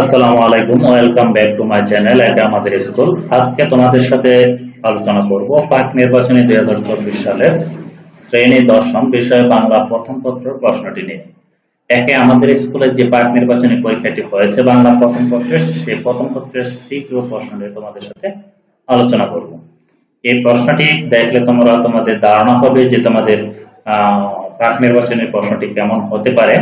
আসসালামু আলাইকুম, welcome back to my channel, এটা আমাদের স্কুল। আজকে তোমাদের সাথে আলোচনা করব পাক নির্বাচনী দুই হাজার চব্বিশ সালের শ্রেণি দশম বিষয়ে বাংলা প্রথম পত্রের প্রশ্নটি নিয়ে। একে আমাদের স্কুলে যে পাক নির্বাচনী পরীক্ষাটি হয়েছে, বাংলা প্রথম পত্রের, সেই প্রথম পত্রের সিকিউ প্রশ্ন নিয়ে তোমাদের সাথে আলোচনা করব। এই প্রশ্নটি দেখলে তোমরা তোমাদের ধারণা হবে যে তোমাদের পাক নির্বাচনের প্রশ্নটি কেমন হতে পারে,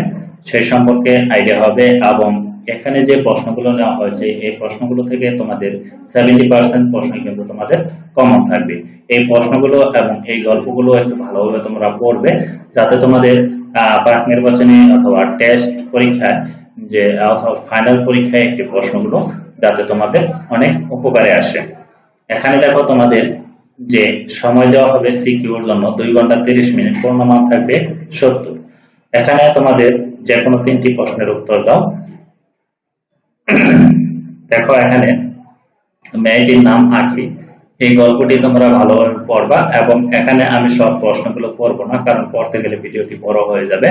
সেই সম্পর্কে আইডিয়া হবে এবং এখানে যে প্রশ্নগুলো নেওয়া হয়েছে, এই প্রশ্নগুলো থেকে তোমাদের সেভেন্টি পার্সেন্ট প্রশ্ন কিন্তু তোমাদের কমন থাকবে। এই প্রশ্নগুলো এবং এই গল্পগুলো একটু ভালোভাবে তোমরা পড়বে, যাতে তোমাদের পাক নির্বাচনী অথবা টেস্ট পরীক্ষায় যে, অথবা ফাইনাল পরীক্ষায় একটি প্রশ্নগুলো যাতে তোমাদের অনেক উপকারে আসে। এখানে দেখো তোমাদের যে সময় দেওয়া হবে সিকিউর জন্য, দুই ঘণ্টা তিরিশ মিনিট, পূর্ণমান থাকবে সত্তর। এখানে তোমাদের যে কোনো তিনটি প্রশ্নের উত্তর দাও। দেখো এখানে, মেয়েটির নাম আঁকি এই গল্পটি তোমরা ভালোভাবে পড়বা এবং এখানে আমি সব প্রশ্নগুলো পড়ব না, কারণ পড়তে গেলে ভিডিওটি বড় হয়ে যাবে।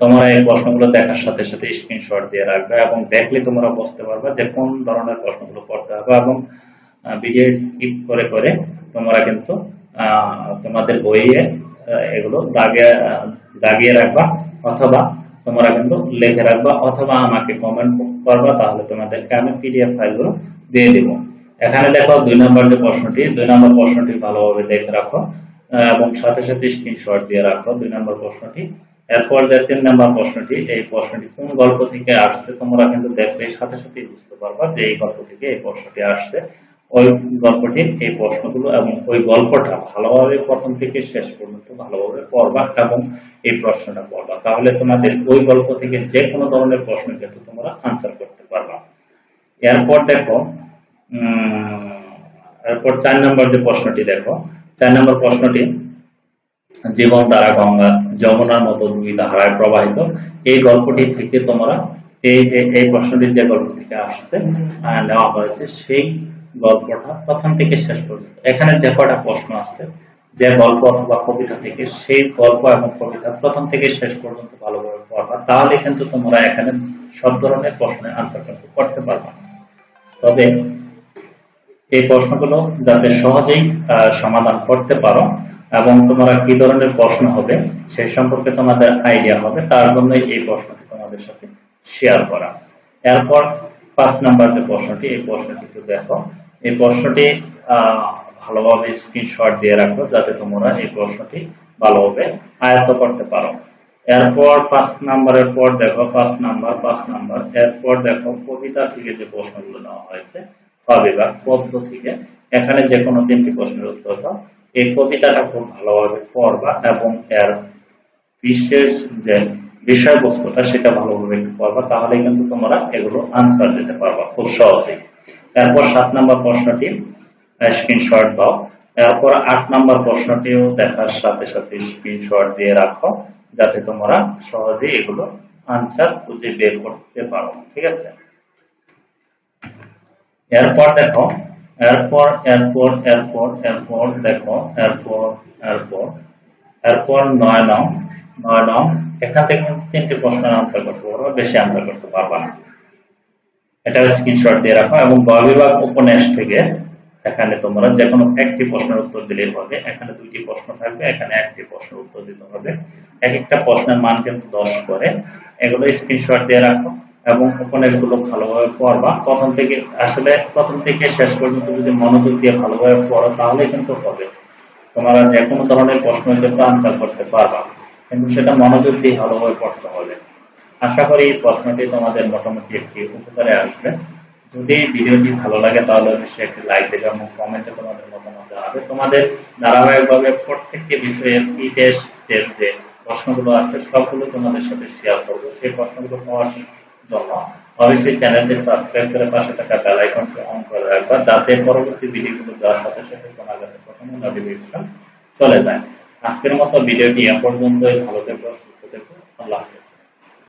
তোমরা এই প্রশ্নগুলো দেখার সাথে সাথে স্ক্রিনশট দিয়ে রাখবে এবং দেখলে তোমরা বুঝতে পারবে যে কোন ধরনের প্রশ্নগুলো পড়তে হবে এবং ভিডিও স্কিপ করে করে তোমরা কিন্তু তোমাদের বইয়ে এগুলো দাগিয়ে দাগিয়ে রাখবা অথবা তোমরা কিন্তু লিখে রাখবা অথবা আমাকে কমেন্ট করবা, তাহলে তোমাদেরকে আমি পিডিএফ ফাইলগুলো দিয়ে দিব। এখানে দেখো দুই নম্বর যে প্রশ্নটি, দুই নম্বর প্রশ্নটি ভালোভাবে দেখে রাখো এবং সাথে সাথে স্ক্রিনশট দিয়ে রাখো দুই নম্বর প্রশ্নটি। এরপর যে তিন নম্বর প্রশ্নটি, এই প্রশ্নটি কোন গল্প থেকে আসছে, তোমরা কিন্তু দেখলে সাথে সাথে বুঝতে পারবা যে এই গল্প থেকে এই প্রশ্নটি আসছে। ওই গল্পটির এই প্রশ্নগুলো এবং ওই গল্পটা ভালোভাবে প্রথম থেকে শেষ পর্যন্ত ভালোভাবে পড়বা এবং এই প্রশ্নটা পড়বা। তাহলে তোমাদের ওই গল্প থেকে যে কোনো ধরনের প্রশ্ন কিন্তু তোমরা আনসার করতে পারবা। এরপর দেখো এরপর চার নম্বর যে প্রশ্নটি দেখো, চার নম্বর প্রশ্নটি, জীবন দ্বারা গঙ্গা, যমুনার মতো দুই ধারায় প্রবাহিত। এই গল্পটি থেকে তোমরা, এই যে, এই প্রশ্নটি যে গল্প থেকে আসছে নেওয়া হয়েছে, সেই গল্পটা প্রথম থেকে শেষ পর্যন্ত। এখানে যে কটা প্রশ্ন আছে, যে গল্প অথবা কবিতা থেকে, সেই গল্প এবং কবিতা প্রথম থেকে শেষ পর্যন্ত ভালোভাবে পড়বা তাহলে কিন্তু তোমরা এখানে সব ধরনের প্রশ্নের আনসার কিন্তু করতে পারবা তবে এই প্রশ্নগুলো যাতে সহজেই সমাধান করতে পারো এবং তোমরা কি ধরনের প্রশ্ন হবে, সে সম্পর্কে তোমাদের আইডিয়া হবে, তার জন্যই এই প্রশ্নটি তোমাদের সাথে শেয়ার করা। এরপর পাঁচ নাম্বার যে প্রশ্নটি, এই প্রশ্নটি একটু দেখো। এই প্রশ্নটি ভালোভাবে স্ক্রিনশট দিয়ে রাখো যাতে তোমরা এই প্রশ্নটি ভালোভাবে আয়ত্ত করতে পারো। এরপর পাঁচ নাম্বারের পর দেখো, পাঁচ নাম্বার পাঁচ নাম্বার। এরপর দেখো, কবিতা থেকে যে প্রশ্নগুলো নেওয়া হয়েছে বিভাগ পদ্ম থেকে। এখানে যে কোনো তিনটি প্রশ্নের উত্তর দাও। এই কবিতাটা খুব ভালোভাবে পড়বা এবং এর বিশেষ যে বিষয়বস্তুটা, সেটা ভালোভাবে পড়বা তাহলে কিন্তু তোমরা এগুলো আনসার দিতে পারবা খুব সহজেই। এরপর সাত নম্বর প্রশ্নটি স্ক্রিনশট দাও। এরপর আট নম্বর প্রশ্নটিও দেখার সাথে সাথে স্ক্রিনশট দিয়ে রাখো, যাতে তোমরা সহজেই এগুলো আনসার খুঁজে বের করতে পারো, ঠিক আছে? এরপর দেখো, এরপর এরপর এরপর এরপর দেখো, এরপর এরপর এরপর নয় নং নয় নং, এখান থেকে তিনটি প্রশ্নের আনসার করতে পারব, বেশি আনসার করতে পারবা না। এটা স্ক্রিনশট দিয়ে রাখো এবং গ বিভাগ উপন্যাস থেকে এখানে তোমরা যে কোনো একটি প্রশ্নের উত্তর দিলেই হবে। এখানে দুইটি প্রশ্ন থাকবে, এখানে একটি প্রশ্নের উত্তর দিতে হবে। এক একটা প্রশ্নের মান কিন্তু দশ করে। এগুলো স্ক্রিনশট দিয়ে রাখো এবং উপন্যাসগুলো ভালোভাবে পড়বা। প্রথম থেকে আসলে প্রথম থেকে শেষ পর্যন্ত যদি মনোযোগ দিয়ে ভালোভাবে পড়ো তাহলে কিন্তু হবে। তোমরা যে কোনো ধরনের প্রশ্ন কিন্তু আনসার করতে পারবা। কিন্তু সেটা মনোযোগ দিয়ে ভালোভাবে পড়তে হবে। আশা করি প্রশ্নটি তোমাদের মোটামুটি একটি উপকারে আসবে। যদি ভিডিওটি ভালো লাগে, তাহলে অবশ্যই একটি লাইক দেবে এবং কমেন্টে তোমাদের মতামত জানাবে। তোমাদের ধারাবাহিকভাবে প্রত্যেকটি বিষয়ে ই টেস্টের যে প্রশ্নগুলো আছে, সবগুলো তোমাদের সাথে শেয়ার করব। সেই প্রশ্নগুলো পাওয়ার জন্য অবশ্যই চ্যানেলটি সাবস্ক্রাইব করে পাশে থাকা বেল আইকনটি অন করে রাখবা, যাতে পরবর্তী ভিডিওগুলো দেওয়ার সাথে সাথে তোমার কাছে প্রথমে নোটিফিকেশন চলে যায়। আজকের মতো ভিডিওটি এ পর্যন্তই। ভালো থেকো, সুস্থ থেকো। আল্লাহ হাফেজ।